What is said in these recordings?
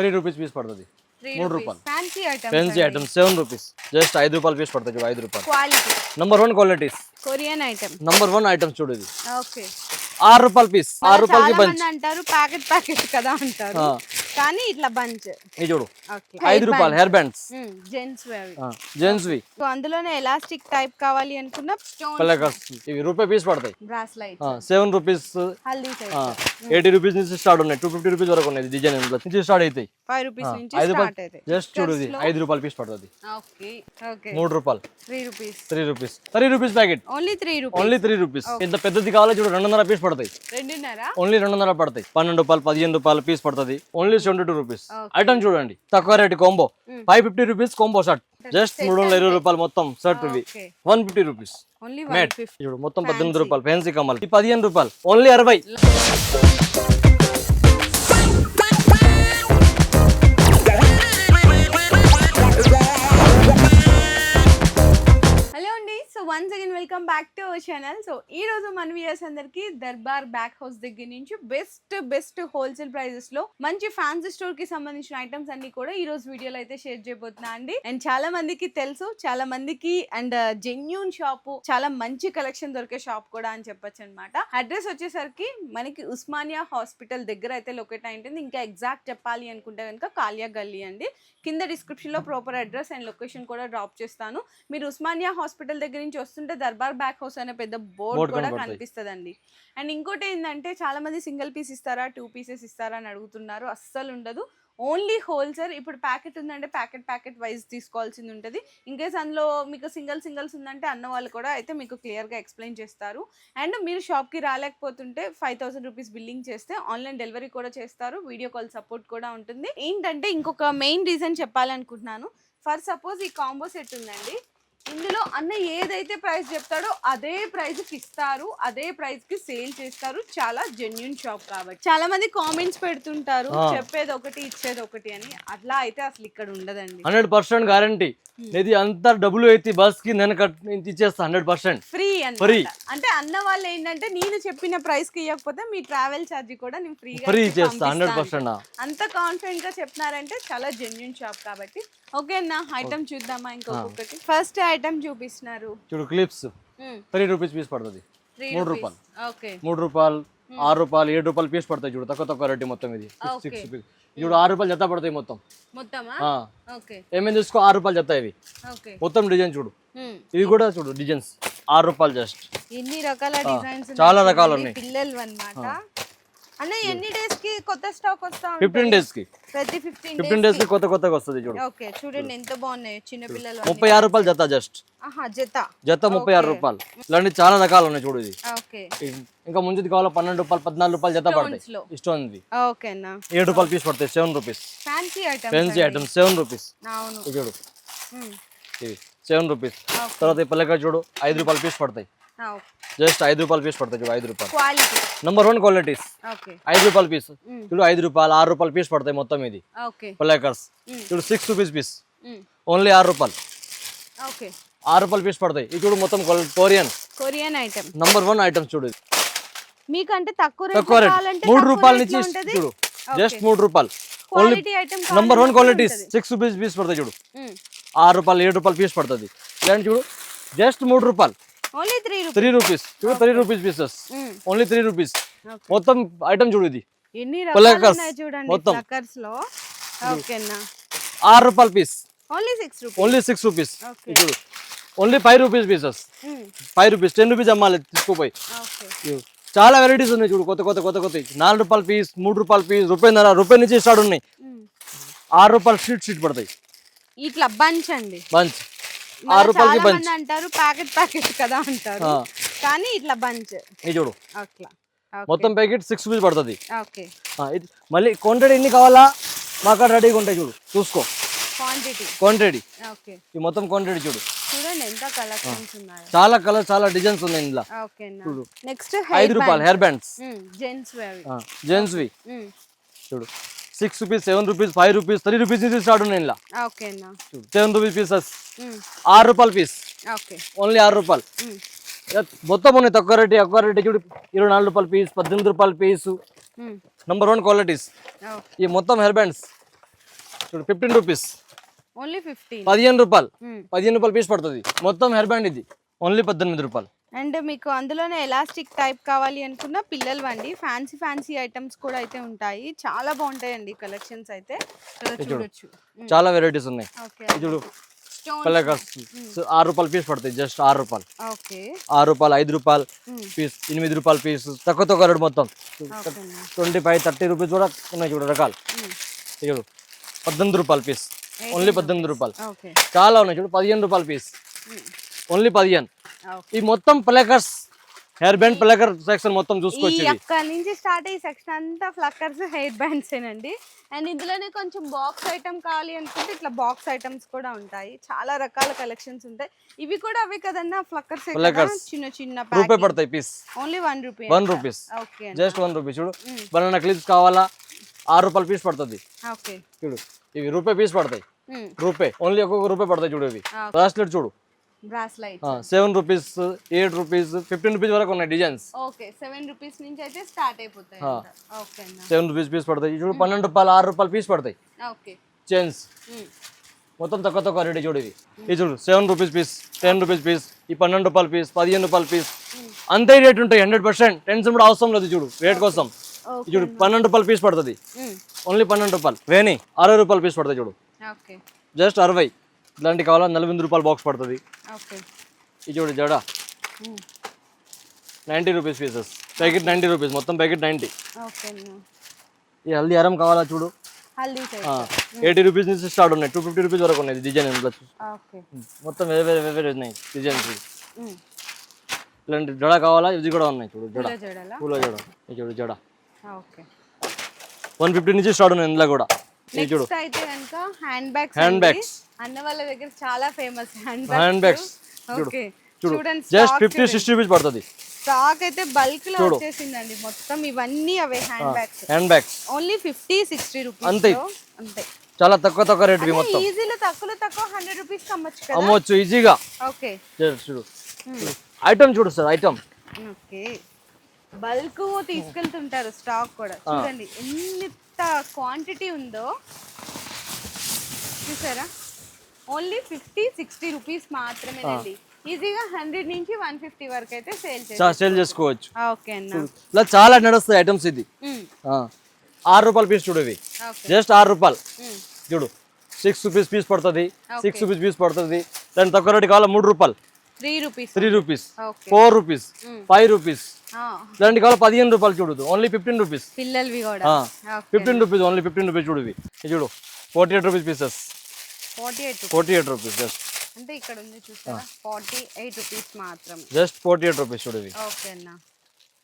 Three rupees piece పడుతుంది. మూడు రూపాయలు. Fancy item item seven rupees just ఐదు రూపాయలు పీస్ పడుతుంది చూడు ఐదు రూపాయలు. Quality number one qualities Korean item number one items చూడు ఇది. ఓకే ఆరు రూపాయలు పీస్ ఆరు రూపాయలకి చాలా బంచ్ మంది అంటారు ప్యాకెట్ ప్యాకెట్ కదా అంటారు. కానీ ఇట్లా బంచ్. ఇది చూడు. ఐదు రూపాయలు హెయిర్ బ్యాండ్స్ జెంట్స్ జెంట్స్ వి అందులోనే ఎలాస్టిక్ టైప్ కావాలి అనుకున్న ఇవి రూపాయి పీస్ పడతాయి. Bracelet seven rupees eighty rupees నుంచి స్టార్ట్ ఉన్నాయి. టూ ఫిఫ్టీ రూపీస్ వరకు ఉన్నాయి డిజైన్ నుంచి స్టార్ట్ అవుతాయి. ఫైవ్ రూపీస్ నుంచి జస్ట్ చూడు ఇది. ఐదు రూపాయలు పీస్ పడుతుంది. మూడు రూపాయలు. Three rupees three rupees three rupees packet only three rupees only three rupees ఇంత పెద్దది కావాలో చూడు రెండున్నర పీస్ పడతాయి. రెండున్నరా? ఓన్లీ రెండున్నర పడతాయి. పన్నెండు రూపాయలు పదిహేను రూపాయలు పీస్ పడుతుంది. Only seventy two rupees item చూడండి. తక్కువ rate combo five fifty rupees combo shirt just మూడు వందల ఇరవై రూపాయలు మొత్తం షర్ట్ ఇవి వన్ ఫిఫ్టీ రూపీస్ మేట్ మొత్తం పద్దెనిమిది రూపాయలు ఫ్యాన్సీ కమ్మలు. ఈ పదిహేను రూపాయలు. ఓన్లీ అరవై. Once again welcome back to our channel so ఈ రోజు మన వ్యూయర్స్ అందరికి దర్బార్ బ్యాక్ హౌస్ దగ్గర నుంచి బెస్ట్ బెస్ట్ హోల్సేల్ ప్రైజెస్లో మంచి ఫ్యాన్సీ స్టోర్కి సంబంధించిన ఐటమ్స్ అన్ని కూడా ఈ రోజు వీడియోలో అయితే షేర్ చేయబోతున్నా అండి. అండ్ చాలా మందికి తెలుసు చాలా మందికి అండ్ జెన్యున్ షాప్ చాలా మంచి కలెక్షన్ దొరికే షాప్ కూడా అని చెప్పొచ్చు అనమాట అడ్రస్ వచ్చేసరికి మనకి ఉస్మానియా హాస్పిటల్ దగ్గర అయితే లొకేట్ అయి ఉంటుంది. ఇంకా ఎగ్జాక్ట్ చెప్పాలి అనుకుంటే కనుక కాలియా గల్లీ అండి. కింద డిస్క్రిప్షన్లో ప్రాపర్ అడ్రస్ అండ్ లొకేషన్ కూడా డ్రాప్ చేస్తాను. మీరు ఉస్మానియా హాస్పిటల్ దగ్గర నుంచి వస్తుంటే దర్బార్ బ్యాక్ హౌస్ అనే పెద్ద బోర్డు కూడా కనపడుతుంది. కనిపిస్తుందండి. అండ్ ఇంకోటి ఏంటంటే చాలా మంది సింగిల్ పీస్ ఇస్తారా టూ పీసెస్ ఇస్తారా అని అడుగుతున్నారు. అస్సలు ఉండదు. ఓన్లీ హోల్సేల్ ఇప్పుడు ప్యాకెట్ ఉందంటే ప్యాకెట్ ప్యాకెట్ వైజ్ తీసుకోవాల్సింది ఉంటుంది. ఇన్కేస్ అందులో మీకు సింగిల్ సింగిల్స్ ఉందంటే అన్న వాళ్ళు కూడా అయితే మీకు క్లియర్గా ఎక్స్ప్లెయిన్ చేస్తారు. అండ్ మీరు షాప్కి రాలేకపోతుంటే ఫైవ్ థౌసండ్ రూపీస్ బిల్లింగ్ చేస్తే ఆన్లైన్ డెలివరీ కూడా చేస్తారు. వీడియో కాల్ సపోర్ట్ కూడా ఉంటుంది. ఏంటంటే ఇంకొక మెయిన్ రీజన్ చెప్పాలనుకుంటున్నాను. ఫర్ సపోజ్ ఈ కాంబో సెట్ ఉందండి. ఇందులో అన్న ఏదైతే ప్రైస్ చెప్తాడో అదే ప్రైస్కి ఇస్తారు అదే ప్రైస్కి సేల్ చేస్తారు. చాలా జెన్యున్ షాప్ కాబట్టి. చాలా మంది కామెంట్స్ పెడుతుంటారు. చెప్పేది ఒకటి ఇచ్చేది ఒకటి అని. అట్లా అయితే అసలు ఇక్కడ ఉండదండి. హండ్రెడ్ పర్సెంట్ గ్యారంటీ ఇది అంతా డబ్బులు ఎత్తి బస్కి నేను ఇచ్చేస్తా హండ్రెడ్ పర్సెంట్. ఫ్రీ. అని అంటే అన్న వాళ్ళు ఏంటంటే నేను చెప్పిన ప్రైస్కి ఇవ్వకపోతే మీ ట్రావెల్ ఛార్జ్ కూడా నేను ఫ్రీ చేస్తా హండ్రెడ్. పర్సెంట్? అంత కాన్ఫిడెంట్గా చెప్తున్నారంటే చాలా జెన్యున్ షాప్ కాబట్టి. ఓకే అన్న ఐటమ్ చూద్దామా ఇంకొకటి ఫస్ట్ ఐటమ్ చూపిస్తున్నారు. చూడు క్లిప్స్ త్రీ రూపీస్ పీస్ పడుతుంది. మూడు ఓకే. మూడు రూపాయలు ఆరు రూపాయలు ఏడు రూపాయలు పీస్ పడతాయి చూడు తక్కువ తక్కువ రేటు మొత్తం ఇది. సిక్స్ చూడు ఆరు రూపాయలు జత పడతాయి మొత్తం. ఏమేమి చూసుకో ఆరు రూపాయలు జత ఇవి. మొత్తం డిజైన్ చూడు. ఇవి కూడా చూడు డిజైన్స్ ఆరు రూపాయలు జస్ట్ ఎన్ని రకాల డిజైన్స్ చాలా రకాలు ఉన్నాయి. పిల్లలు అన్నమాట అన్న ఎన్ని డేస్కి కొత్త స్టాక్ వస్తా ఫిఫ్టీన్ డేస్కి. ప్రతి ఫిఫ్టీన్ ఫిఫ్టీన్ డేస్కి కొత్త కొత్తగా వస్తుంది చూడు. ఓకే చూడండి ఎంత బాగున్నాయి చిన్న పిల్లలు ముప్పై ఆరు రూపాయలు జత జస్ట్ ఆహా జత. జత ముప్పై ఆరు రూపాయలు. ఇలాంటి చాలా రకాలు ఉన్నాయి చూడు ఇది. ఓకే ఇంకా ముందుది కావాలో పన్నెండు రూపాయలు పద్నాలుగు రూపాయలు జత పడతాయి. ఇష్టం ఉంది. ఓకే అన్న. ఏడు రూపాయలు పీస్ పడతాయి seven rupees fancy item fancy item seven rupees అవును. చూడు. సెవెన్ రూపీస్ తర్వాత ఈ పల్లెకాయ చూడు ఐదు రూపాయలు పీస్ పడతాయి. జస్ట్ ఐదు రూపాయలు పీస్ పడతాయి చూడు ఐదు రూపాయలు. క్వాలిటీ నంబర్ వన్ క్వాలిటీస్ ఐదు రూపాయలు పీస్. చూడు ఐదు రూపాయలు ఆరు రూపాయలు పీస్ పడతాయి మొత్తం ఇది. మ్మ్. చూడు సిక్స్ రూపీస్ పీస్. ఓన్లీ ఆరు రూపాయలు. ఆరు రూపాయలు పీస్ పడతాయి. ఇది చూడు మొత్తం Korean Korean item number one items చూడు. మీకంటే తక్కువ రేట్ మూడు రూపాయల నుంచి చూడు. జస్ట్ మూడు రూపాయలు. Item number one qualities six rupees piece పడతాయి చూడు. ఆరు రూపాయలు ఏడు రూపాయలు పీస్ పడుతుంది. ఇలాంటి చూడు జస్ట్ మూడు రూపాయలు. Only three rupees three rupees three rupees pieces only three rupees. మొత్తం ఐటమ్ చూడు ఇది. ఎన్ని. రకాలు చూడండి మొత్తం. ప్లక్కర్స్లో? ఓకే అన్న. ఆరు రూపాయల piece only six rupees only six rupees. చూడు. Only five rupees pieces five rupees ten rupees అమ్మాలి. తీసుకుపోయి. చాలా వెరైటీస్ ఉన్నాయి చూడు. కొత్త కొత్త కొత్త కొత్త. నాలుగు రూపాయల పీస్ మూడు రూపాయల పీస్ రూపాయిన్నర రూపాయి నుంచి స్టార్ట్ ఉన్నాయి. ఆరు రూపాయలు షీట్ షీట్ పడతాయి. ఇట్లా బంచ్ అండి. బంచ్. ఆరు రూపాయలకి బంచ్. అంటారు ప్యాకెట్ ప్యాకెట్ కదా అంటారు. కానీ ఇట్లా బంచ్. ఇది చూడు. అట్లా. మొత్తం ప్యాకెట్ సిక్స్ రూపీస్ పడుతుంది. మళ్ళీ క్వాంటిటీ ఎన్ని కావాలా? మా కాడ రెడీగా ఉంటాయి చూడు. చూసుకో. Quantity quantity okay. ఈ మొత్తం క్వాంటిటీ చూడు. చాలా కలర్ చాలా డిజైన్స్ ఉన్నాయి ఇందులో. చూడు. నెక్స్ట్ ఐదు రూపాయలు హెయిర్ బ్యాండ్స్ జెంట్స్ వేవి జెంట్స్వి చూడు. Six rupees seven rupees five rupees three rupees నుంచి స్టార్ట్ ఉన్నాయి సెవెన్ రూపీస్ పీసెస్. ఆరు రూపాయల పీస్. ఓన్లీ ఆరు రూపాయలు. మొత్తం ఉన్నాయి తక్కువ రేటు ఎక్కువ రేటు చూడు. ఇరవై నాలుగు రూపాయల పీస్ పద్దెనిమిది రూపాయల పీసు. నంబర్ వన్ క్వాలిటీస్ ఈ మొత్తం హెయిర్ బ్యాండ్స్ చూడు ఫిఫ్టీన్ రూపీస్ పదిహేను రూపాయలు. పదిహేను రూపాయలు పీస్ పడుతుంది. మొత్తం హెయిర్ బ్యాండ్ ఇది. ఓన్లీ పద్దెనిమిది రూపాయలు. అండ్ మీకు అందులోనే ఎలాస్టిక్ టైప్ కావాలి అనుకున్న పిల్లలు వండి ఫ్యాన్సీ ఫ్యాన్సీ ఐటమ్స్ కూడా అయితే ఉంటాయి. చాలా బాగుంటాయండి కలెక్షన్స్ అయితే. చూడొచ్చు. చాలా వెరైటీస్ ఉన్నాయి. చూడు. ఆరు రూపాయలు పీస్ పడుతుంది జస్ట్ ఆరు రూపాయలు. ఆరు రూపాయలు ఐదు రూపాయలు పీస్ ఎనిమిది రూపాయలు పీస్ తక్కువ తక్కువ రేటు మొత్తం. ట్వంటీ ఫైవ్ థర్టీ రూపీస్ కూడా ఉన్నాయి చూడు రకాలు. చూడు. పద్దెనిమిది రూపాయలు పీస్ ఓన్లీ పద్దెనిమిది రూపాయలు. చాలా ఉన్నాయి చూడు. పదిహేను రూపాయలు పీస్ ఓన్లీ పదిహేను. ఈ మొత్తం ప్లేకర్స్ హెయిర్ బ్యాండ్ ప్లేకర్ సెక్షన్ మొత్తం చూసుకోవచ్చు అక్కడి నుంచి స్టార్ట్ అయ్యే సెక్షన్ అంతా ఫ్లక్కర్స్ హెయిర్ బ్యాండ్స్ ఏనండి. అండ్ ఇందులోనే కొంచెం బాక్స్ ఐటమ్ కావాలి అనుకుంటే ఇట్లా బాక్స్ ఐటమ్స్ కూడా ఉంటాయి. చాలా రకాల కలెక్షన్స్ ఉంటాయి. ఇవి కూడా అవే కదన్నా ఫ్లక్కర్స్. చిన్న చిన్న రూపాయి పడతాయి piece. Only one rupee one rupees. Just one rupees చూడు. బనానా క్లిప్స్ కావాలా? ఆరు రూపాయలు పీస్ పడుతుంది. చూడు. ఇవి రూపాయి పీస్ పడతాయి. రూపాయి ఓన్లీ ఒక్కొక్క రూపాయి పడతాయి చూడు ఇవి. బ్రాస్లెట్ చూడు. Seven rupees eight rupees fifteen rupees వరకు ఉన్నాయి డిజైన్స్ ఓకే సెవెన్ రూపీస్ నుంచి అయితే స్టార్ట్ అయిపోతాయి సెవెన్ రూపీస్ పీస్ పడతాయి. చూడు పన్నెండు రూపాయలు ఆరు రూపాయలు పీస్ పడతాయి. ఓకే. చైన్స్ మొత్తం తక్కువ తక్కువ రేటు చూడు ఇవి. ఇది చూడు seven rupees piece ten rupees piece ఈ పన్నెండు రూపాయల పీస్ పదిహేను రూపాయల పీస్ అంతే రేట్ ఉంటాయి హండ్రెడ్ పర్సెంట్ టెన్షన్ కూడా అవసరం లేదు చూడు రేట్ కోసం. ఇది చూడు పన్నెండు రూపాయలు పీస్ పడుతుంది. ఓన్లీ పన్నెండు రూపాయలు. వేణి అరవై రూపాయలు పీస్ పడుతుంది చూడు. జస్ట్ అరవై. ఇలాంటి కావాలా? నలభై రూపాయలు బాక్స్ పడుతుంది. ఇది చూడు జడ ninety rupees pieces packet ninety rupees. మొత్తం ప్యాకెట్ నైంటీ. ఈ హల్దీ అరం కావాలా చూడు? ఎయిటీ రూపీస్ నుంచి స్టార్ట్ ఉన్నాయి. టూ ఫిఫ్టీ రూపీస్ వరకు ఉన్నాయి. Design okay. మొత్తం వేరే వేరే వేరే ఉన్నాయి డిజైన్స్ ఇలాంటి జడ కావాలా? ఇది కూడా ఉన్నాయి చూడు జడ. పూల జడ. ఇది చూడు జడ. వన్ ఫిఫ్టీ నుంచి స్టార్ట్ ఉన్నాయి ఇందులో కూడా. ఇది చూడు. Hand bags. అన్న వాళ్ళ దగ్గర చాలా ఫేమస్ హ్యాండ్ బ్యాగ్స్ ఓకే చూడు చూడండి జస్ట్ ఫిఫ్టీ సిక్స్టీ రూపీస్ పడుతుంది. స్టాక్ అయితే బల్క్లో వచ్చేసిందండి. మొత్తం ఇవన్నీ అవే hand bags hand bags only fifty sixty rupees అంతే. అంతే. చాలా తక్కువ తక్కువ రేట్ మొత్తం. ఈజీలో తక్కువలో తక్కువ హండ్రెడ్ రూపీస్ అమ్మచ్చు కదా? అమ్మవచ్చు ఈజీగా ఓకే చూడు. ఐటమ్ చూడు. సార్ ఐటమ్ ఓకే బల్క్ తీసుకెళ్తుంటారు స్టాక్ కూడా. చూడండి ఎంత క్వాంటిటీ ఉందో. చూసారా? ఓన్లీ ఫిఫ్టీ సిక్స్టీ రూపీస్ మాత్రమేనండి. ఈజీగా హండ్రెడ్ నుంచి వన్ ఫిఫ్టీ వరకు అయితే సేల్ సేల్ చేసుకోవచ్చు. ఓకే అన్న. ఇలా చాలా నడుస్తాయి ఐటమ్స్ ఇది. ఆరు రూపాయలు పీస్ చూడు ఇవి. జస్ట్ ఆరు రూపాయలు. చూడు. సిక్స్ రూపీస్ పీస్ పడుతుంది. సిక్స్ రూపీస్ పీస్ పడుతుంది. దాని తక్కువ రేటు కావాలా? మూడు రూపాయలు. Three rupees. Three rupees. Four rupees. Five rupees. ఇలాంటి కావాలి? పదిహేను రూపాయలు చూడదు ఓన్లీ ఫిఫ్టీన్ రూపీస్. పిల్లలవి కూడా. Okay. Fifteen rupees only fifteen rupees చూడు ఇవి. చూడు. Forty eight rupees pieces. Forty eight forty eight rupees just అంటే ఇక్కడ ఉంది చూసారా? ఫార్టీ ఎయిట్ రూపీస్ మాత్రం. జస్ట్ ఫార్టీ ఎయిట్ రూపీస్ చూడు ఇవి. ఓకే అన్న.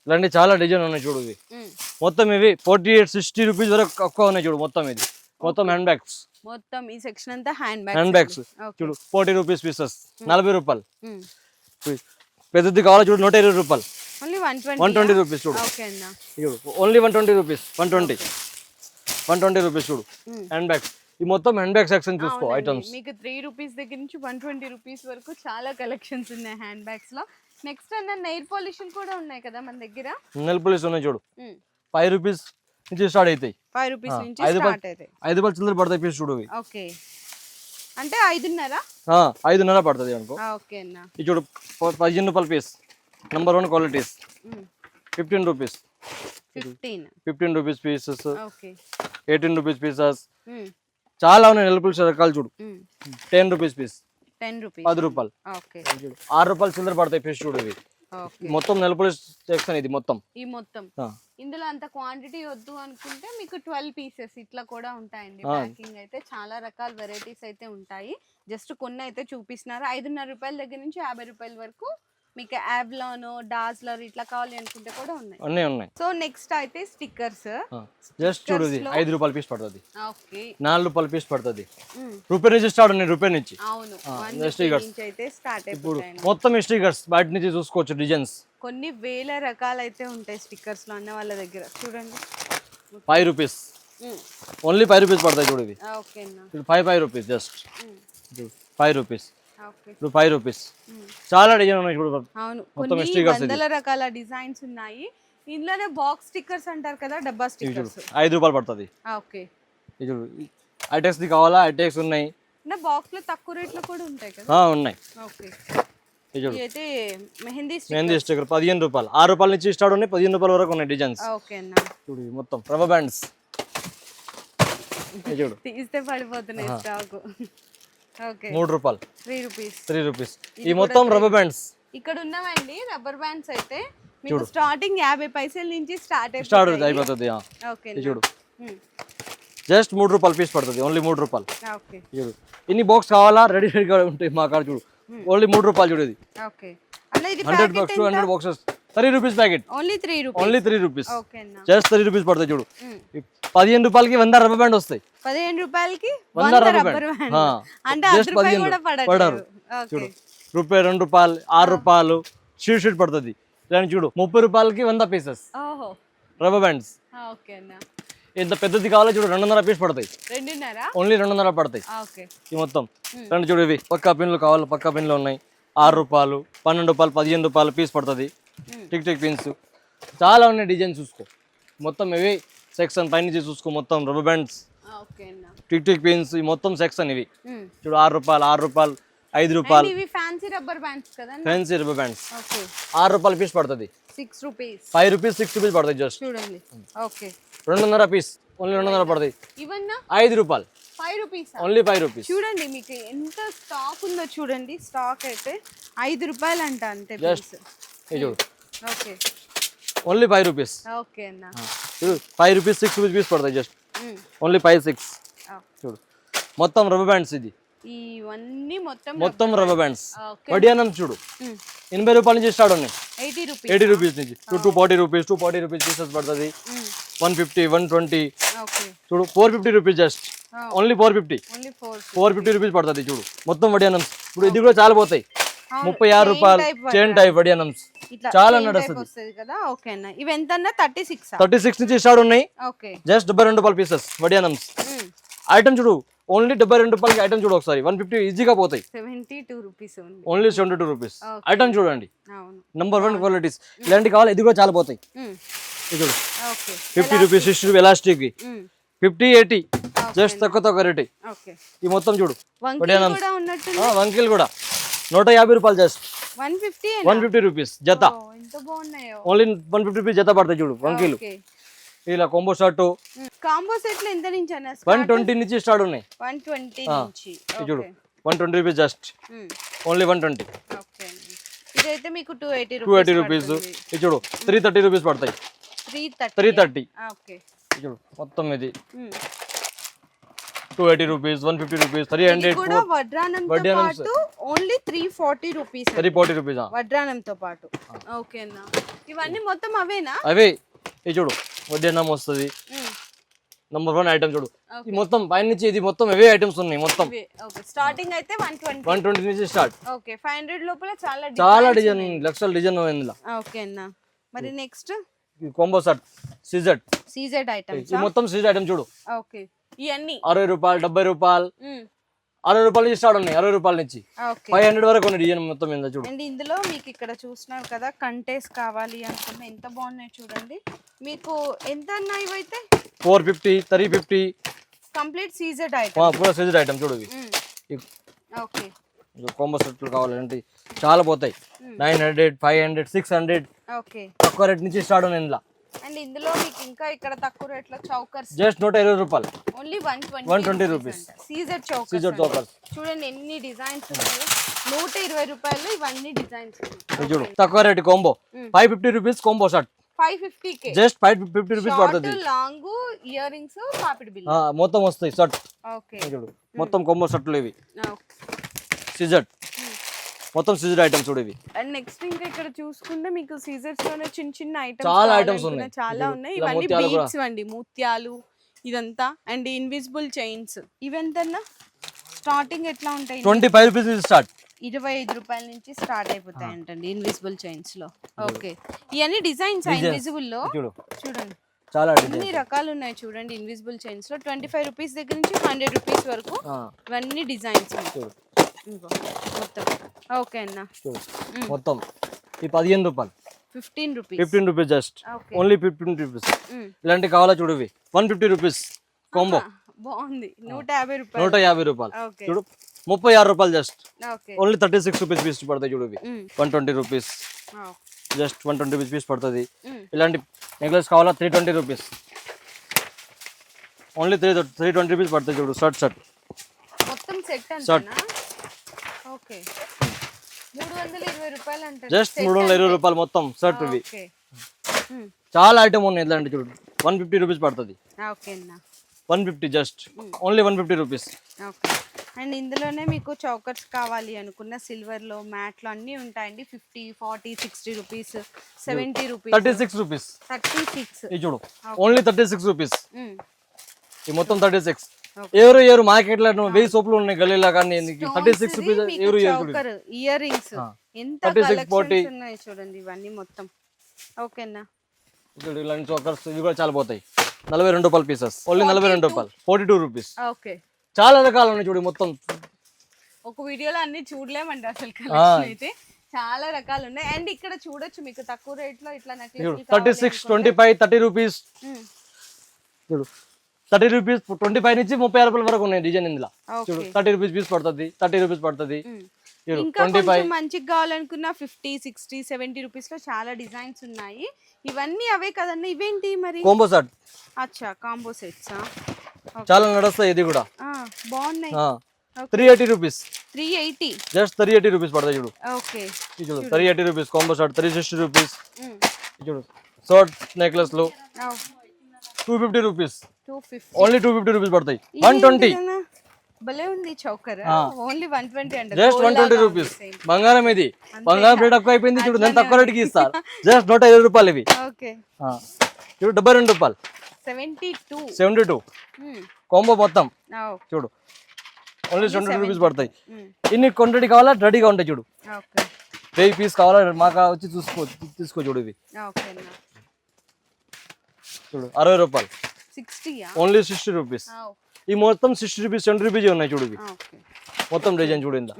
ఇలాంటి చాలా డిజైన్ ఉన్నాయి చూడు ఇవి. మ్మ్. మొత్తం ఇవి ఫార్టీ ఎయిట్ సిక్స్టీ రూపీస్ వరకు ఎక్కువ ఉన్నాయి చూడు మొత్తం ఇది. మొత్తం హ్యాండ్ బ్యాగ్స్ మొత్తం ఈ సెక్షన్ అంతా హ్యాండ్ హ్యాండ్ బ్యాగ్స్ చూడు ఫార్టీ రూపీస్ పీసెస్ నలభై రూపాయలు. పెద్దది కావాలా చూడు నూట ఇరవై రూపాయలు. వన్ ట్వంటీ రూపీస్ చూడు. చూడు only one twenty rupees one twenty one twenty rupees చూడు. హ్యాండ్ బ్యాగ్స్ ఈ మొత్తం హ్యాండ్ బ్యాగ్ సెక్షన్ చూసుకో. ఐటమ్స్ మీకు త్రీ రూపీస్ దగ్గర నుంచి వన్ ట్వంటీ రూపీస్ వరకు చాలా కలెక్షన్స్ ఉన్నాయి హ్యాండ్ బ్యాగ్స్లో నెక్స్ట్ అన్న నెయిల్ పాలిష్ కూడా ఉన్నాయి కదా మన దగ్గర? నెల్ పోలీస్ ఉన్నాయి చూడు. ఫైవ్ రూపీస్ నుంచి స్టార్ట్ అవుతాయి ఫైవ్ రూపీస్ నుంచి ఐదు స్టార్ట్ అవుతాయి ఐదు రూపాయలు చిల్లర పడతాయి పీస్ చూడు. ఓకే. అంటే ఐదున్నర? ఆ, ఐదున్నర పడుతుంది అనుకో. ఓకే అన్న. ఇది చూడు పదిహేను రూపాయల piece number one qualities fifteen rupees fifteen rupees pieces okay. Eighteen rupees pieces చాలా ఉన్నాయి నెల పులుసు రకాలు చూడు. Ten rupees piece ten rupees. పది రూపాయలు. చూడు. ఆరు రూపాయలు చిల్లర పడతాయి పీస్ చూడు ఇవి. మొత్తం నెల పులుసు సెక్షన్ ఇది మొత్తం. ఈ మొత్తం. ఇందులో అంత క్వాంటిటీ వద్దు అనుకుంటే మీకు ట్వెల్వ్ పీసెస్ ఇట్లా కూడా ఉంటాయండి. ప్యాకింగ్ అయితే చాలా రకాల వెరైటీస్ అయితే ఉంటాయి. జస్ట్ కొన్ని అయితే చూపిస్తున్నారు. ఐదున్నర రూపాయల దగ్గర నుంచి యాభై రూపాయల వరకు మీకు యాబ్లాన్ డాజ్లర్ ఇట్లా కావాలి అనుకుంటే కూడా ఉన్నాయి. అన్నీ ఉన్నాయి. సో నెక్స్ట్ అయితే స్టిక్కర్స్ జస్ట్ చూడు ఇది. ఐదు రూపాయల పీస్ పడుతుంది. ఓకే. నాలుగు రూపాయల పీస్ పడుతుంది. రూపాయి నుంచి స్టార్ట్ ఉన్నాయి రూపాయి నుంచి. అవును. నుంచి అయితే స్టార్ట్ ఇప్పుడు మొత్తం స్టిక్కర్స్ బయట నుంచి చూసుకోవచ్చు డిజైన్స్ కొన్ని వేల రకాలు అయితే ఉంటాయి స్టిక్కర్స్లో అన్న వాళ్ళ దగ్గర. చూడండి. Five rupees only five rupees పడతాయి చూడు ఇప్పుడు five five rupees just five rupees ఇప్పుడు ఫైవ్ రూపీస్ చాలా డిజైన్ ఉన్నాయి చూడు అవును మొత్తం కొన్ని ఇది. వందల రకాల డిజైన్స్ ఉన్నాయి. ఇందులోనే బాక్స్ స్టిక్కర్స్ అంటారు కదా డబ్బా స్టిక్కర్స్ ఐదు రూపాయలు పడుతుంది. ఓకే ఇది చూడు. ఐటెక్స్ ది కావాలా? ఐటెక్స్ ఉన్నాయి. అంటే బాక్స్లో తక్కువ రేట్లో కూడా ఉంటాయి కదా. ఉన్నాయి. ఓకే ఇది ఇది అయితే మెహందీ మెహందీ స్టిక్కర్ పదిహేను రూపాయలు. ఆరు రూపాయల నుంచి స్టార్ట్ ఉన్నాయి పదిహేను రూపాయల వరకు ఉన్నాయి డిజైన్స్ ఓకే అన్న. చూడు మొత్తం. రబ్బర్ బ్యాండ్స్ ఇది చూడు. తీస్తే పడిపోతున్నాయి స్టాక్ ఓకే మూడు రూపాయలు. Three rupees. Three rupees. ఈ మొత్తం రబ్బర్ బ్యాండ్స్ ఇక్కడ ఉన్నవండి రబ్బర్ బ్యాండ్స్ అయితే. మీకు స్టార్టింగ్ యాభై పైసల నుంచి స్టార్ట్ స్టార్ట్ అయిపోతుంది చూడు. జస్ట్ మూడు రూపాయలు పీస్ పడుతుంది ఓన్లీ మూడు రూపాయలు. చూడు. ఇన్ని బాక్స్ కావాలా? రెడీ రెడీగా ఉంటాయి మా కాడ చూడు. ఓన్లీ మూడు రూపాయలు చూడు ఇది. Hundred box two hundred boxes three rupees packet only three rupees only three rupees just three rupees పడుతుంది చూడు. ఈ పదిహేను రూపాయలకి వంద రబ్బర్ బ్యాండ్ వస్తాయి. పదిహేను రూపాయలకి వంద రబ్బర్ బ్యాండ్. అంటే పదిహేను పడరు. చూడు. రూపాయి రెండు రూపాయలు ఆరు రూపాయలు షీట్ షీట్ పడుతుంది. ఇలా చూడు. ముప్పై రూపాయలకి వంద పీసెస్ రబ్బర్ బ్యాండ్స్ ఇంత పెద్దది కావాలో చూడు రెండున్నర పీస్ పడతాయి. ఓన్లీ రెండున్నర పడతాయి. ఈ మొత్తం. రెండు చూడు ఇవి. పక్కా పిన్లు కావాలి పక్కా పిన్లు ఉన్నాయి. ఆరు రూపాయలు పన్నెండు రూపాయలు పదిహేను రూపాయలు పీస్ పడుతుంది. Tick tick pins. చాలా ఉన్నాయి డిజైన్ చూసుకో. మొత్తం ఇవి సెక్షన్ పైనుంచి చూసుకో మొత్తం rubber bands tick tick pins ఈ మొత్తం సెక్షన్ ఇవి. చూడు ఆరు రూపాయలు ఆరు రూపాయలు ఐదు రూపాయలు. ఫ్యాన్సీ రబ్బర్ బ్యాండ్స్ కదా ఫ్యాన్సీ రబ్బర్ బ్యాండ్స్ ఆరు రూపాయలు పీస్ పడుతుంది. Six rupees five rupees six rupees పడుతుంది జస్ట్ చూడండి. ఓకే. రెండున్నర పీస్ ఓన్లీ రెండున్నర పడుతుంది. ఇవన్నా ఐదు రూపాయలు. Five rupees only five rupees చూడండి మీకు ఎంత స్టాక్ ఉందో చూడండి. స్టాక్ అయితే ఐదు రూపాయలు అంట అంతే Just. ఇది చూడు. Okay. Only five rupees okay అన్న. చూడు five rupees six rupees piece పడుతుంది జస్ట్. Only five six. చూడు. మొత్తం రబ్బర్ బ్యాండ్స్ ఇది. ఇవన్నీ మొత్తం మొత్తం రబ్బర్ బ్యాండ్స్ వడియానం చూడు. ఎనభై రూపాయల నుంచి స్టార్ట్ ఉన్నాయి. Eighty rupees. నుంచి. Two two forty rupees two forty rupees pieces పడుతుంది. వన్ ఫిఫ్టీ వన్ ట్వంటీ చూడు four fifty rupees just only four fifty four fifty rupees పడుతుంది చూడు. మొత్తం వడియానం ఇప్పుడు ఇది కూడా చాలా పోతాయి. ముప్పై ఆరు రూపాయలు చైన్ టైప్ వడియానమ్స్ ఇట్లా చాలా నడుస్తుంది. వస్తుంది కదా? ఓకే అన్న. ఇవి ఎంత అన్న థర్టీ సిక్స్ థర్టీ సిక్స్ నుంచి స్టార్ట్ ఉన్నాయి. జస్ట్ డెబ్బై రెండు రూపాయల పీసెస్ వడియానమ్స్ ఐటమ్ చూడు ఓన్లీ డెబ్బై రెండు రూపాయలకి ఐటమ్ చూడు ఒకసారి. వన్ ఫిఫ్టీ ఈజీగా పోతాయి. Only. Seventy two rupees. Item చూడండి. నెంబర్ వన్ క్వాలిటీస్ ఇలాంటి కావాలి ఇది కూడా చాలా పోతాయి. చూడు. Fifty rupees sixty rupee elastic. Fifty eighty. Just తక్కువ తక్కువ రేట్. ఈ మొత్తం చూడు. వంకీలు కూడా. నూట యాభై రూపాయలు just one fifty one rupees జత. ఓన్లీ వన్ ఫిఫ్టీ రూపీస్ జత పడతాయి చూడు వంకీలు ఓకే. ఇలా కొంబో షర్టు. కాంబో సెట్లు ఎంత నుంచి అన్న? వన్ ట్వంటీ నుంచి స్టార్ట్ ఉన్నాయి. వన్ ట్వంటీ నుంచి. చూడు one twenty rupees just. Only one twenty. ఇదైతే మీకు two eighty two eighty rupees. ఇది చూడు త్రీ థర్టీ రూపీస్ పడతాయి. Three thirty. త్రీ చూడు మొత్తం ఇది. Two eighty rupees one fifty rupees three hundred వడ్డానం only three forty rupees three forty rupees వడ్రానంతో పాటు. ఓకే అన్న. ఇవన్నీ మొత్తం అవేనా? అవే. ఇది చూడు వడ్డీన్నం వస్తుంది. నంబర్ వన్ ఐటమ్ చూడు. మొత్తం పైన నుంచి ఇది మొత్తం అవే ఐటమ్స్ ఉన్నాయి మొత్తం. స్టార్టింగ్ అయితే వన్ ట్వంటీ వన్ ట్వంటీ నుంచి స్టార్ట్ ఓకే. ఫైవ్ హండ్రెడ్ లోపల చాలా చాలా డిజైన్ లక్షల డిజైన్ ఇందులో. ఓకే అన్న. మరి next combo shirt CZ CZ items ఈ మొత్తం సీజెడ్ ఐటమ్ చూడు. ఓకే. ఇవన్నీ అరవై రూపాయలు డెబ్బై రూపాయలు. అరవై రూపాయల నుంచి స్టార్ట్ ఉన్నాయి అరవై రూపాయల నుంచి. ఫైవ్ హండ్రెడ్ వరకు ఉన్నాయి డిజైన్ మొత్తం మీద చూడు. అండ్ ఇందులో మీకు ఇక్కడ చూస్తున్నారు కదా కంటెస్ కావాలి అనుకున్న ఎంత బాగున్నాయి చూడండి. మీకు ఎంత అన్నా ఇవైతే? Four fifty three fifty complete CZ item. పూరా సీజెడ్ ఐటమ్ చూడు ఓకే. కాంబో సెట్లు కావాలంటే చాలా పోతాయి. Nine hundred five hundred six hundred. Okay. తక్కువ రేట్ నుంచి స్టార్ట్ ఉన్నాయి ఇందులో. అండ్ ఇందులో మీకు ఇంకా ఇక్కడ తక్కువ రేట్లో చౌకర్స్ జస్ట్ నూట ఇరవై రూపాయలు. Only one twenty 120 rupees. CZ chokers CZ chokers చూడండి ఎన్ని డిజైన్స్ ఉన్నాయి. నూట ఇరవై రూపాయలు ఇవన్నీ డిజైన్స్ చూడు తక్కువ rate combo. Five fifty rupees combo shirt. Five fifty just five fifty rupees పడుతుంది. లాంగ్ ఇయర్ రింగ్స్ పాపిడి బిల్ ఆ, మొత్తం వస్తాయి షర్ట్. ఓకే. చూడు మొత్తం కాంబో షర్ట్లు ఇవి. సిజెడ్ మొత్తం సిజెడ్ ఐటమ్స్ చూడు ఇవి. అండ్ నెక్స్ట్ ఇంకా ఇక్కడ చూసుకుంటే మీకు సీజర్స్లోనే చిన్న చిన్న ఐటమ్స్ చాలా items ఉన్నాయి. చాలా ఉన్నాయి. ఇవన్నీ. బీట్స్ అండి ముత్యాలు ఇదంతా. అండ్ ఇన్విజిబుల్ చైన్స్ ఇవెంతన్నా? స్టార్టింగ్ ఎట్లా ఉంటాయి? ట్వంటీ ఫైవ్ రూపీస్ నుంచి స్టార్ట్ ఇరవై ఐదు రూపాయల నుంచి స్టార్ట్ అయిపోతాయి అంటండి ఇన్విజిబుల్ చైన్స్లో. ఓకే. ఇవన్నీ డిజైన్స్ ఇన్విజిబుల్లో? చూడు. చూడండి. చాలా అన్ని రకాలు ఉన్నాయి చూడండి ఇన్విజిబుల్ చైన్స్లో. ట్వంటీ ఫైవ్ రూపీస్ దగ్గర నుంచి హండ్రెడ్ రూపీస్ వరకు ఇవన్నీ డిజైన్స్ మొత్తం. ఓకే అన్న. మొత్తం. ఈ పదిహేను రూపాయలు. Fifteen rupees. Fifteen rupees just. Okay. Only fifteen rupees. ఇలాంటివి కావాలా చూడు ఇవి. వన్ ఫిఫ్టీ రూపీస్ కాంబో బాగుంది. నూట యాభై రూపాయలు. నూట యాభై రూపాయలు. చూడు ముప్పై ఆరు రూపాయలు just. Okay. Only thirty six rupees piece పడతాయి చూడు ఇవి. మ్మ్. One twenty rupees. Just one twenty rupees piece పడుతుంది. ఇలాంటి నెక్లెస్ కావాలా? Three twenty rupees only three three twenty rupees పడుతుంది చూడు షర్ట్ షర్ట్ మొత్తం సెట్ Short. అంతేనా ఓకే. జస్ట్ మూడు వందల ఇరవై రూపాయలు మొత్తం షర్ట్ ఇవి. చాలా ఐటమ్ ఉన్నాయి ఇలాంటి చూడు. వన్ ఫిఫ్టీ రూపీస్ పడుతుంది. ఓకే అన్న. One fifty just only one fifty rupees okay. And ఇందులోనే మీకు చౌకర్స్ కావాలి అనుకున్న సిల్వర్లో మ్యాట్లో అన్నీ ఉంటాయండి. Fifty forty sixty rupees seventy rupees thirty six rupees thirty six ఇది చూడు ఓన్లీ థర్టీ సిక్స్ రూపీస్. ఈ మొత్తం థర్టీ సిక్స్ ఎవరు ఎవరు మార్కెట్లో వెయ్యి సోపులు ఉన్నాయి గల్లీలో కానీ థర్టీ సిక్స్ రూపీస్ ఎవరు ఇయర్ రింగ్స్ ఎంత 36, 40. కలెక్షన్స్ ఉన్నాయి చూడండి ఇవన్నీ మొత్తం. ఓకేనా? చూడు ఇలాంటి చోకర్స్ ఇవి కూడా చాలా పోతాయి. నలభై రెండు రూపాయలు పీసెస్ ఓన్లీ నలభై రెండు రూపాయలు. Forty two rupees okay. చాలా రకాలు ఉన్నాయి చూడు మొత్తం. ఒక వీడియోలో అన్ని చూడలేమండి అసలు అయితే. చాలా రకాలు ఉన్నాయి. అండ్ ఇక్కడ చూడొచ్చు మీకు తక్కువ రేట్లో ఇట్లా thirty six twenty five thirty rupees చూడు. థర్టీ రూపీస్ ట్వంటీ ఫైవ్ నుంచి ముప్పై ఆరు రూపాయల వరకు ఉన్నాయి డిజైన్ ఇందులో. చూడు థర్టీ రూపీస్ పీస్ పడుతుంది థర్టీ రూపీస్ పడుతుంది. మంచిగా కావాలనుకున్న ఫిఫ్టీ సిక్స్టీ సెవెంటీ రూపీస్లో చాలా డిజైన్స్ ఉన్నాయి. ఇవన్నీ అవే కదండి. ఇవేంటి మరి? కోంబో షర్ట్ అచ్చా కాంబో సెట్సా చాలా నడుస్తాయి ఇది కూడా. బాగున్నాయి. Three eighty rupees three eighty just three eighty rupees పడతాయి చూడు. ఓకే. చూడు three eighty rupees combo shirt three sixty rupees చూడు short నెక్లెస్లు two fifty rupees two fifty only two fifty rupees పడతాయి. వన్ ట్వంటీ భలే ఉంది చౌకర్. ఓన్లీ వన్ ట్వంటీ అంటే. Just one twenty rupees బంగారం ఇది. బంగారం రేట్ ఎక్కువ అయిపోయింది చూడు నేను తక్కువ రేటుకి ఇస్తా. జస్ట్ నూట ఇరవై రూపాయలు ఇవి. ఓకే. చూడు డెబ్బై రెండు రూపాయలు. Seventy two seventy two combo మొత్తం చూడు. ఓన్లీ సెవెంటీ రూపీస్ పడతాయి. ఇన్ని క్వాంటిటీ కావాలా? రెడీగా ఉంటాయి చూడు. వెయ్యి పీస్ కావాలా? మాకు వచ్చి చూసుకో తీసుకో చూడు ఇవి. చూడు అరవై రూపాయలు. ఓన్లీ సిక్స్టీ రూపీస్ ఈ మొత్తం సిక్స్టీ రూపీస్ సెవెంటీ రూపీస్ ఉన్నాయి చూడు ఇవి. ఓకే. మొత్తం డిజైన్ చూడు ఇందా.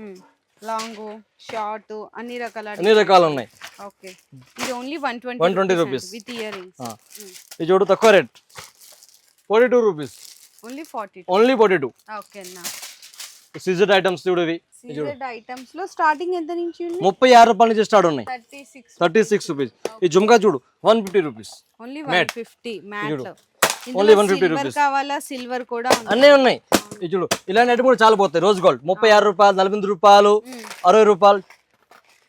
లాంగ్ షార్ట్ అన్ని రకాల అన్ని రకాలు ఉన్నాయి. ఓకే. ఇది only one twenty 120 rupees. With ear. ఇది చూడు తక్కువ rate forty two rupees only forty only forty two okay అన్న. సీజెడ్ ఐటమ్స్ చూడు ఇవి. ఐటమ్స్లో స్టార్టింగ్ ఎంత నుంచి ఉంది? ముప్పై ఆరు రూపాయల నుంచి స్టార్ట్ ఉన్నాయి. Thirty six thirty six rupees ఈ జుమ్కా చూడు one fifty rupees only one fifty matte లో Only 150 సిల్వర్ rupees. కావాలా? సిల్వర్ కూడా అన్నీ ఉన్నాయి. ఇది చూడు ఇలాంటి కూడా చాలా పోతాయి. రోజ్ గోల్డ్ ముప్పై ఆరు రూపాయలు నలభై రూపాయలు అరవై రూపాయలు.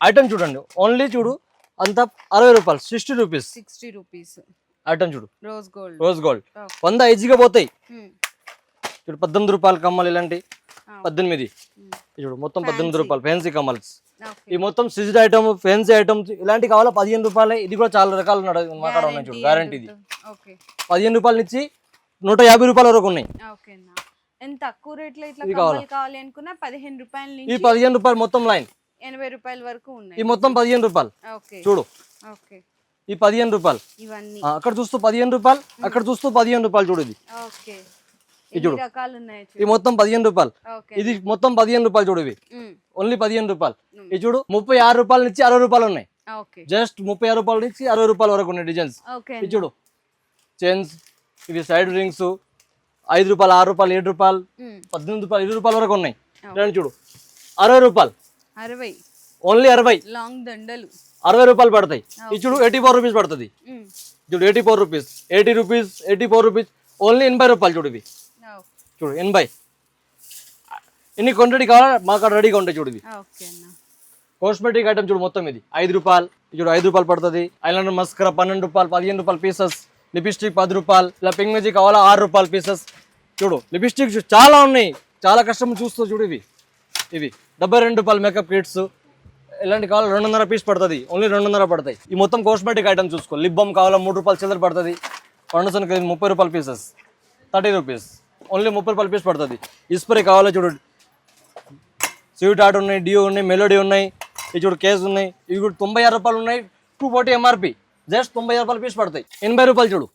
ఐటమ్ చూడండి. ఓన్లీ చూడు అంత అరవై రూపాయలు. Sixty rupees sixty rupees item చూడు. Rose gold. Rose gold. వంద ఈజీగా పోతాయి. చూడు పద్దెనిమిది రూపాయలు కమ్మలు ఇలాంటి పద్దెనిమిది. చూడు మొత్తం పద్దెనిమిది రూపాయలు ఫ్యాన్సీ కమ్మల్స్ ఈ మొత్తం సిజిడ్ ఐటమ్ ఫ్యాన్సీ ఐటమ్స్ ఇలాంటి కావాలా? పదిహేను రూపాయలే. ఇది కూడా చాలా రకాలు ఉన్నాయి మా కాడ ఉన్నాయి చూడు గ్యారంటీ ఇది. పదిహేను రూపాయల నుంచి నూట యాభై రూపాయల వరకు ఉన్నాయి. తక్కువ రేట్లో ఇట్లా కావాలి? అనుకున్నా పదిహేను రూపాయల ఈ పదిహేను రూపాయలు మొత్తం లైన్ ఎనభై రూపాయల వరకు ఈ మొత్తం పదిహేను రూపాయలు. చూడు. ఈ పదిహేను రూపాయలు. అక్కడ చూస్తూ పదిహేను రూపాయలు అక్కడ చూస్తూ పదిహేను రూపాయలు చూడు ఇది. ఇది చూడు. ఈ మొత్తం పదిహేను రూపాయలు. ఇది మొత్తం పదిహేను రూపాయలు చూడు ఇవి. ఓన్లీ పదిహేను రూపాయలు. ఇది చూడు ముప్పై ఆరు రూపాయల నుంచి అరవై రూపాయలు ఉన్నాయి. జస్ట్ ముప్పై ఆరు రూపాయల నుంచి అరవై రూపాయల వరకు ఉన్నాయి డిజైన్స్ ఇది చూడు చైన్స్ ఇవి సైడ్ రింగ్స్ ఐదు రూపాయలు ఆరు రూపాయలు ఏడు రూపాయలు పద్దెనిమిది రూపాయలు ఇరవై రూపాయల వరకు ఉన్నాయి. ఇలాంటి చూడు అరవై రూపాయలు. అరవై. ఓన్లీ అరవై. లాంగ్ దండలు. అరవై రూపాయలు పడతాయి. ఇది చూడు ఎయిటీ ఫోర్ రూపీస్ పడుతుంది. చూడు eighty four rupees eighty rupees eighty four rupees only ఎనభై రూపాయలు చూడు ఇవి. చూడు ఎనభై. ఎన్ని క్వాంటిటీ కావాలా? మా కాడ రెడీగా ఉంటాయి చూడు అన్న. కాస్మెటిక్ ఐటమ్ చూడు మొత్తం ఇది. ఐదు రూపాయలు. ఇది చూడు ఐదు రూపాయలు పడుతుంది. ఐలాండర్ మస్కరా పన్నెండు రూపాయలు పదిహేను రూపాయలు పీసెస్ లిప్స్టిక్ పది రూపాయలు. ఇలా పింక్ మ్యాజిక్ కావాలా? ఆరు రూపాయలు పీసెస్ చూడు లిప్స్టిక్ చాలా ఉన్నాయి. చాలా కష్టం చూస్తూ చూడు ఇవి. ఇవి. డెబ్బై రెండు రూపాయలు మేకప్ కిట్స్ ఇలాంటి కావాలి? రెండున్నర పీస్ పడుతుంది. ఓన్లీ రెండున్నర పడతాయి. ఈ మొత్తం కాస్మెటిక్ ఐటమ్ చూసుకో. లిప్ బామ్ కావాలా? మూడు రూపాయలు చిల్లర పడుతుంది. ఫౌండేషన్ క్రీమ్ ముప్పై రూపాయలు పీసెస్ థర్టీ రూపీస్ ఓన్లీ ముప్పై రూపాయలు పీస్ పడుతుంది. ఇస్ప్రే కావాలా చూడండి స్వీట్ ఆర్ట్ ఉన్నాయి డియో ఉన్నాయి మెలోడీ ఉన్నాయి ఇవి చూడు కేస్ ఉన్నాయి. ఇవి కూడా తొంభై ఆరు రూపాయలు ఉన్నాయి టూ ఫార్టీ ఎంఆర్పి జస్ట్ తొంభై ఆరు రూపాయలు పీస్ పడతాయి. ఎనభై రూపాయలు చూడు.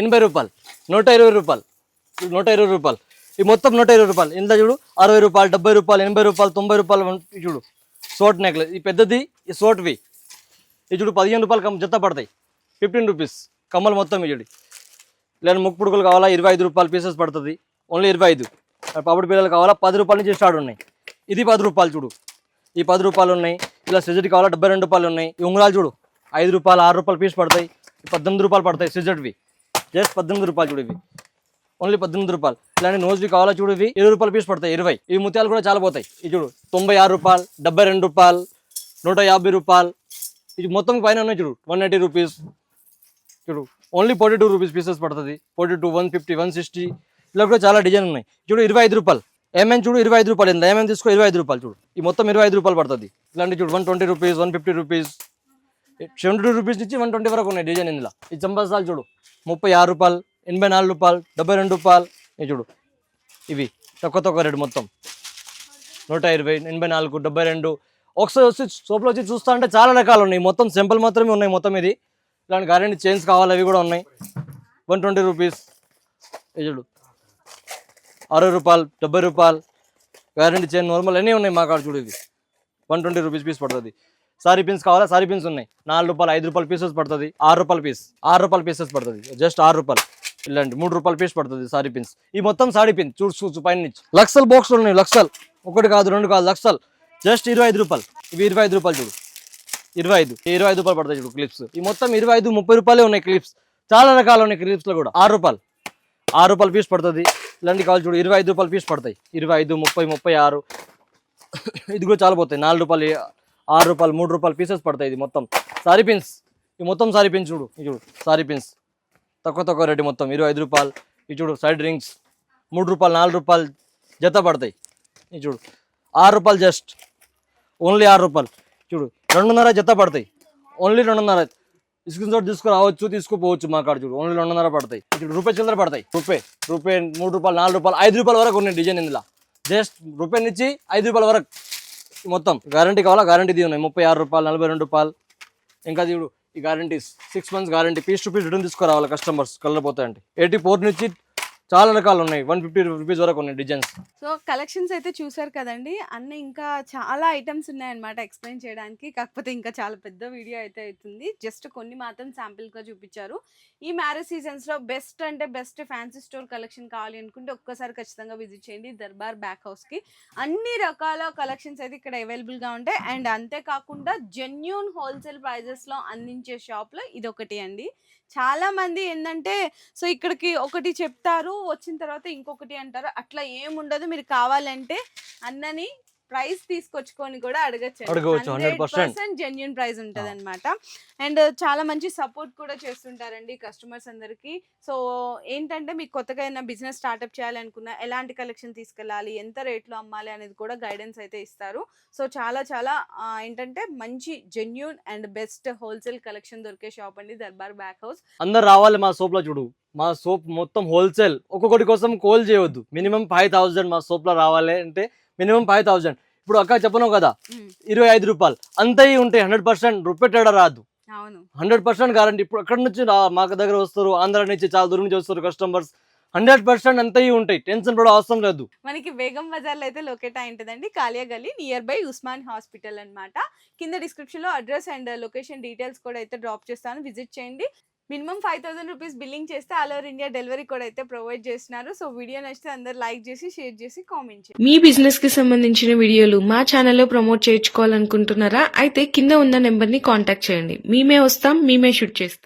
ఎనభై రూపాయలు. నూట ఇరవై రూపాయలు. నూట ఇరవై రూపాయలు. ఈ మొత్తం నూట ఇరవై రూపాయలు. ఇంత చూడు అరవై రూపాయలు డెబ్బై రూపాయలు ఎనభై రూపాయలు తొంభై రూపాయలు చూడు సోట్ నెక్లెస్ ఈ పెద్దది ఈ సోట్వి. ఇది చూడు పదిహేను రూపాయలు జత పడతాయి. ఫిఫ్టీన్ రూపీస్ కమ్మలు మొత్తం ఈ చూడు. లేదా ముక్కు పుడుకులు కావాలా? ఇరవై ఐదు రూపాయలు పీసెస్ పడుతుంది. ఓన్లీ ఇరవై ఐదు. పాపడి పిల్లలు కావాలా? పది రూపాయల నుంచి స్టార్ట్ ఉన్నాయి. ఇది పది రూపాయలు చూడు. ఈ పది రూపాయలు ఉన్నాయి. ఇలా సిజెట్ కావాలా? డెబ్బై రెండు రూపాయలు ఉన్నాయి. ఈ ఉంగరాలు చూడు. ఐదు రూపాయలు ఆరు రూపాయలు పీస్ పడతాయి. పద్దెనిమిది రూపాయలు పడతాయి సిజెట్వి జస్ట్ పద్దెనిమిది రూపాయలు చూడు ఇవి. ఓన్లీ పద్దెనిమిది రూపాయలు. ఇలాంటి నోజ్వి కావాలా చూడు ఇవి? ఇరవై రూపాయలు పీస్ పడతాయి. ఇరవై. ఈ ముత్యాలు కూడా చాలా పోతాయి. ఇది చూడు. తొంభై ఆరు రూపాయలు డెబ్బై రెండు రూపాయలు నూట యాభై రూపాయలు. ఇది మొత్తం పైన ఉన్నాయి చూడు. వన్ ఎయిటీ రూపీస్ చూడు. Only forty two rupees pieces పడుతుంది. Forty two one fifty one sixty ఇలా కూడా చాలా డిజైన్ ఉన్నాయి. చూడు ఇరవై ఐదు రూపాయలు. ఏమేమి చూడు ఇరవై ఐదు రూపాయలు ఇందా ఏమేమి తీసుకో ఇరవై ఐదు రూపాయలు చూడు. ఈ మొత్తం ఇరవై ఐదు రూపాయలు పడుతుంది. ఇలాంటి చూడు one twenty rupees one fifty rupees seventy two rupees నుంచి వన్ ట్వంటీ వరకు ఉన్నాయి డిజైన్ ఇందులో. ఈ చంపాసాలు చూడు. ముప్పై ఆరు రూపాయలు ఎనభై నాలుగు రూపాయలు డెబ్బై రెండు రూపాయలు. ఇవి చూడు. ఇవి. తక్కువ తక్కువ రేటు మొత్తం. నూట ఇరవై ఎనభై నాలుగు డెబ్బై రెండు. ఒకసారి వచ్చి సోపులో వచ్చి చూస్తా అంటే చాలా రకాలు ఉన్నాయి. మొత్తం సింపుల్ మాత్రమే ఉన్నాయి మొత్తం ఇది. ఇలాంటి గ్యారెంటీ చైన్స్ కావాలి అవి కూడా ఉన్నాయి. వన్ ట్వంటీ రూపీస్ ఇది చూడు. అరవై రూపాయలు డెబ్బై రూపాయలు గ్యారెంటీ చైన్ నార్మల్ అన్నీ ఉన్నాయి మా కాడ చూడు ఇది. వన్ ట్వంటీ రూపీస్ పీస్ పడుతుంది. సారీ పిన్స్ కావాలా? సారీ పిన్స్ ఉన్నాయి. నాలుగు రూపాయలు ఐదు రూపాయలు పీసెస్ పడుతుంది. ఆరు రూపాయల పీస్ ఆరు రూపాయల పీసెస్ పడుతుంది. జస్ట్ ఆరు రూపాయలు. ఇలాంటి మూడు రూపాయల పీస్ పడుతుంది సారీ పిన్స్ ఈ మొత్తం సారీ పిన్ చూడు చూసు పైన నుంచి లక్షల బాక్స్ ఉన్నాయి లక్షలు. ఒకటి కాదు రెండు కాదు లక్షలు. జస్ట్ ఇరవై ఐదు రూపాయలు. ఇవి ఇరవై ఐదు రూపాయలు చూడు. ఇరవై ఐదు. ఇరవై ఐదు రూపాయలు పడతాయి చూడు క్లిప్స్ ఈ మొత్తం ఇరవై ఐదు ముప్పై రూపాయలే ఉన్నాయి క్లిప్స్ చాలా రకాలు ఉన్నాయి క్లిప్స్లో కూడా. ఆరు రూపాయలు. ఆరు రూపాయలు పీస్ పడుతుంది. ఇలాంటి కావాలి చూడు ఇరవై ఐదు రూపాయలు పీస్ పడతాయి. ఇరవై ఐదు ముప్పై ముప్పై ఆరు. ఇది కూడా చాలా పోతాయి. నాలుగు రూపాయలు ఆరు రూపాయలు మూడు రూపాయలు పీసెస్ పడతాయి ఇది మొత్తం. సారీ పిన్స్ ఈ మొత్తం సారీ పిన్స్ చూడు. ఇది చూడు. సారీ పిన్స్ తక్కువ తక్కువ రేటు మొత్తం. ఇరవై ఐదు రూపాయలు. ఇది చూడు సైడ్ రింగ్స్ మూడు రూపాయలు నాలుగు రూపాయలు జత పడతాయి. ఇది చూడు. ఆరు రూపాయలు జస్ట్ ఓన్లీ ఆరు రూపాయలు. చూడు. రెండున్నర జత పడతాయి. ఓన్లీ రెండున్నర. స్క్రీన్ షాట్ తీసుకురావచ్చు తీసుకుపోవచ్చు మా కాడ చూడు. ఓన్లీ రెండున్నర పడతాయి. ఇప్పుడు రూపాయి చిల్లర పడతాయి. రూపాయి రూపాయి మూడు రూపాయలు నాలుగు రూపాయలు ఐదు రూపాయల వరకు ఉన్నాయి డిజైన్ ఇందులో. జస్ట్ రూపాయి నుంచి ఐదు రూపాయల వరకు మొత్తం. గ్యారంటీ కావాలా? గ్యారంటీ ఉన్నాయి. ముప్పై ఆరు రూపాయలు నలభై రెండు రూపాయలు. ఇంకా చూడు ఈ guarantees six months guarantee piece to piece return తీసుకురావాలి కస్టమర్స్ కలర్ ఎయిటీ ఫోర్ నుంచి చాలా రకాలు ఉన్నాయి. వన్ ఫిఫ్టీ రూపీస్ వరకు ఉన్నాయి డిజైన్స్ సో కలెక్షన్స్ అయితే చూసారు కదండి. అన్న ఇంకా చాలా ఐటమ్స్ ఉన్నాయన్నమాట ఎక్స్ప్లెయిన్ చేయడానికి. కాకపోతే ఇంకా చాలా పెద్ద వీడియో అయితే అవుతుంది. జస్ట్ కొన్ని మాత్రం శాంపిల్గా చూపించారు. ఈ మ్యారేజ్ సీజన్స్లో బెస్ట్ అంటే బెస్ట్ ఫ్యాన్సీ స్టోర్ కలెక్షన్ కావాలి అనుకుంటే ఒక్కసారి ఖచ్చితంగా విజిట్ చేయండి. దర్బార్ బ్యాక్ హౌస్కి అన్ని రకాల కలెక్షన్స్ అయితే ఇక్కడ అవైలబుల్గా ఉంటాయి. అండ్ అంతేకాకుండా జెన్యున్ హోల్సేల్ ప్రైజెస్లో అందించే షాప్లో ఇది ఒకటి అండి. చాలా మంది ఏంటంటే సో ఇక్కడికి ఒకటి చెప్తారు వచ్చిన తర్వాత ఇంకొకటి అంటారు. అట్లా ఏముండదు. మీరు కావాలంటే అన్నని ప్రైస్ తీసుకొచ్చుకొని కూడా అడగచ్చు అడగవచ్చు, 100%. జెన్యున్ ప్రైస్ ఉంటుంది అనమాట అండ్ చాలా మంచి సపోర్ట్ కూడా చేస్తుంటారండి కస్టమర్స్ అందరికి. సో ఏంటంటే మీకు కొత్తగా ఏదైనా బిజినెస్ స్టార్ట్అప్ చేయాలనుకున్నా ఎలాంటి కలెక్షన్ తీసుకెళ్ళాలి ఎంత రేట్లో అమ్మాలి అనేది కూడా గైడెన్స్ అయితే ఇస్తారు. సో చాలా చాలా ఏంటంటే మంచి genuine and best wholesale collection దొరికే షాప్ అండి దర్బార్ బ్యాక్ హౌస్. అందరు రావాలి మా సోప్లో చూడు. మా సోప్ మొత్తం హోల్సేల్. ఒక్కొక్కటి కోసం కోల్ చేయవద్దు మినిమం ఫైవ్ థౌసండ్ మా సోప్లో రావాలి అంటే మినిమం ఫైవ్ థౌసండ్ ఇప్పుడు అక్క చెప్పను కదా ఇరవై ఐదు రూపాయలు. అంతయి ఉంటాయి హండ్రెడ్ పర్సెంట్ రూపాయి తేడా రాదు. హండ్రెడ్ పర్సెంట్ గ్యారంటీ ఇప్పుడు అక్కడ నుంచి రా- మా దగ్గర వస్తారు ఆంధ్ర నుంచి చాలా దూరం నుంచి వస్తారు కస్టమర్స్ హండ్రెడ్ పర్సెంట్ అంతయి ఉంటాయి. టెన్షన్ పడే అవసరం లేదు. మనకి బేగం బజార్లో అయితే లొకేట్ అయి ఉంటుందండి. కాలియా గల్లీ నియర్ బై ఉస్మాన్ హాస్పిటల్ అన్నమాట. కింద డిస్క్రిప్షన్లో అడ్రస్ అండ్ లొకేషన్ డీటెయిల్స్ కూడా అయితే డ్రాప్ చేస్తాను. విజిట్ చేయండి. Minimum five thousand rupees billing చేస్తే ఆల్ ఓవర్ ఇండియా డెలివరీ కూడా అయితే ప్రొవైడ్ చేస్తున్నారు. సో వీడియో నచ్చితే అందరు లైక్ చేసి షేర్ చేసి కామెంట్ చేయండి. మీ బిజినెస్కి సంబంధించిన వీడియోలు మా ఛానల్లో ప్రమోట్ చేయించుకోవాలనుకుంటున్నారా? అయితే కింద ఉన్న నెంబర్ని కాంటాక్ట్ చేయండి. మేమే వస్తాం మేమే షూట్ చేస్తాం.